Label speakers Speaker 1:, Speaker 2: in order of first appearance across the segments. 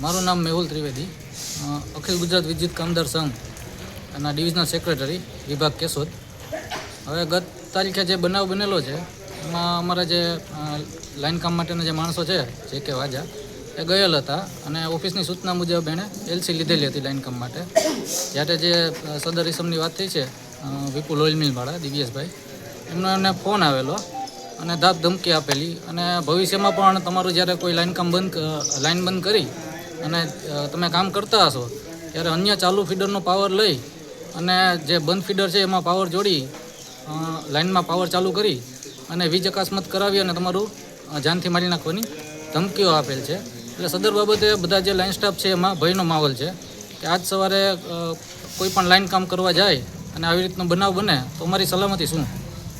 Speaker 1: મારું નામ મેહુલ ત્રિવેદી. અખિલ ગુજરાત વિદ્યુત કામદાર સંઘ એના ડિવિઝનલ સેક્રેટરી વિભાગ કેશોદ. હવે ગત તારીખે જે બનાવ બનેલો છે એમાં અમારા જે અ, લાઈન કામ માટેના જે માણસો છે જે કે વાજા એ ગયેલ હતા અને ઓફિસની સૂચના મુજબ એણે એલસી લીધેલી હતી લાઈન કામ માટે. જ્યારે જે સદર ઇસમની વાત થઈ છે વિપુલ ઓઇલ મિલવાળા દિવ્યેશભાઈ એમનો એમને ફોન આવેલો અને ધાક ધમકી આપેલી અને ભવિષ્યમાં પણ તમારું જ્યારે કોઈ લાઈન કામ બંધ લાઈન બંધ કરી અને તમે કામ કરતા હશો, ત્યારે અન્ય ચાલુ ફીડરનો પાવર લઈ અને જે બંધ ફીડર છે એમાં પાવર જોડી લાઇનમાં પાવર ચાલુ કરી અને વીજ અકસ્માત કરાવી અને તમારું જાનથી મારી નાખવાની ધમકીઓ આપેલ છે. એટલે સદર બાબતે બધા જે લાઇન સ્ટાફ છે એમાં ભયનો માહોલ છે કે આજ સવારે કોઈ પણ લાઇન કામ કરવા જાય અને આવી રીતનો બનાવ બને, તો અમારી સલામતી શું?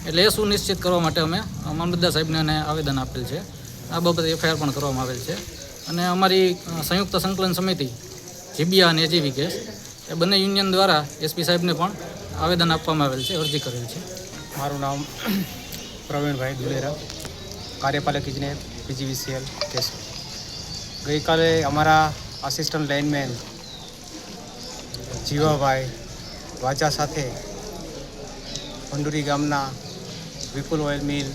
Speaker 1: એટલે એ સુનિશ્ચિત કરવા માટે અમે મામલતદાર સાહેબને આવેદન આપેલ છે. આ બાબતે એફઆઈઆર પણ કરવામાં આવેલ છે. અને અમારી સંયુક્ત સંકલન સમિતિ, જીબીયા અને એજીવી કેસ એ બંને યુનિયન દ્વારા એસપી સાહેબને પણ આવેદન આપવામાં આવેલ છે, અરજી કરેલ છે.
Speaker 2: મારું નામ પ્રવીણભાઈ દુલેરા, કાર્યપાલક ઇજનેર, પીજીવીસીએલ કેસ ગઈકાલે અમારા આસિસ્ટન્ટ લાઇનમેન જીવાભાઈ વાચા સાથે ભંડુરી ગામના વિપુલ ઓઇલ મિલ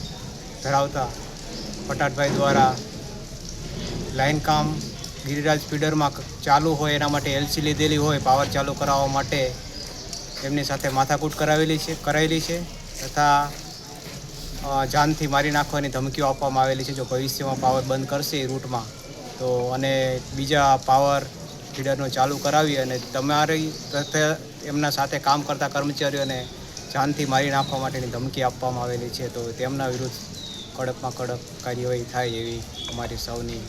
Speaker 2: ધરાવતા પટાટભાઈ દ્વારા લાઇન કામ ગિરિરાજ ફીડરમાં ચાલુ હોય એના માટે એલસી લીધેલી હોય, પાવર ચાલુ કરાવવા માટે એમની સાથે માથાકૂટ કરાવેલી છે, કરાયેલી છે તથા જાનથી મારી નાખવાની ધમકીઓ આપવામાં આવેલી છે જો ભવિષ્યમાં પાવર બંધ કરશે રૂટમાં, તો અને બીજા પાવર ફીડરનો ચાલુ કરાવી અને તમારી તથા એમના સાથે કામ કરતા કર્મચારીઓને જાનથી મારી નાખવા માટેની ધમકી આપવામાં આવેલી છે, તો તેમના વિરુદ્ધ કડકમાં કડક કાર્યવાહી થાય એવી અમારી સૌની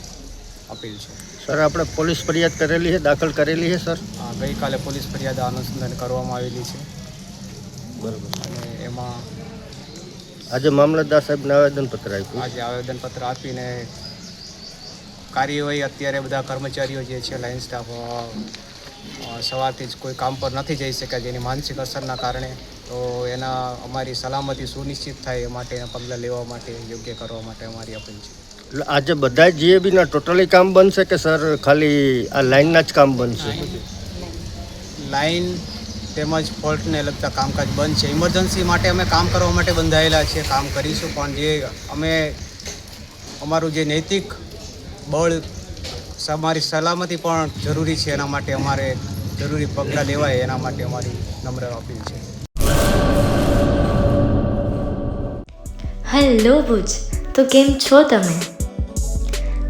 Speaker 2: અપીલ છે.
Speaker 3: સર આપણે પોલીસ ફરિયાદ કરેલી છે દાખલ કરેલી છે સર?
Speaker 2: આ ગઈકાલે પોલીસ ફરિયાદ અનુસંધાન કરવામાં આવેલી છે.
Speaker 3: બરાબર.
Speaker 2: અને એમાં
Speaker 3: આજે મામલતદાર સાહેબને આવેદનપત્ર આપ્યું.
Speaker 2: આજે આવેદનપત્ર આપીને કાર્યવાહી અત્યારે બધા કર્મચારીઓ જે છે લાઇન સ્ટાફ સવારથી જ કોઈ કામ પર નથી જઈ શક્યા જેની માનસિક અસરના કારણે તો એના અમારી સલામતી સુનિશ્ચિત થાય એ માટે પગલાં લેવા માટે યોગ્ય કરવા માટે અમારી અપીલ છે.
Speaker 3: એટલે આજે બધા જીએબીના ટોટલી કામ બનશે કે સર ખાલી આ લાઇનના જ કામ બનશે?
Speaker 2: લાઇન તેમજ ફોલ્ટને લગતા કામકાજ બંધ છે ઇમરજન્સી માટે અમે કામ કરવા માટે બંધાયેલા છે કામ કરીશું પણ જે અમે અમારું જે નૈતિક બળ અમારી સલામતી પણ જરૂરી છે એના માટે અમારે જરૂરી પગલાં લેવાય એના માટે અમારી નમ્ર અપીલ છે.
Speaker 4: હેલો ભુજ. તો કેમ છો તમે?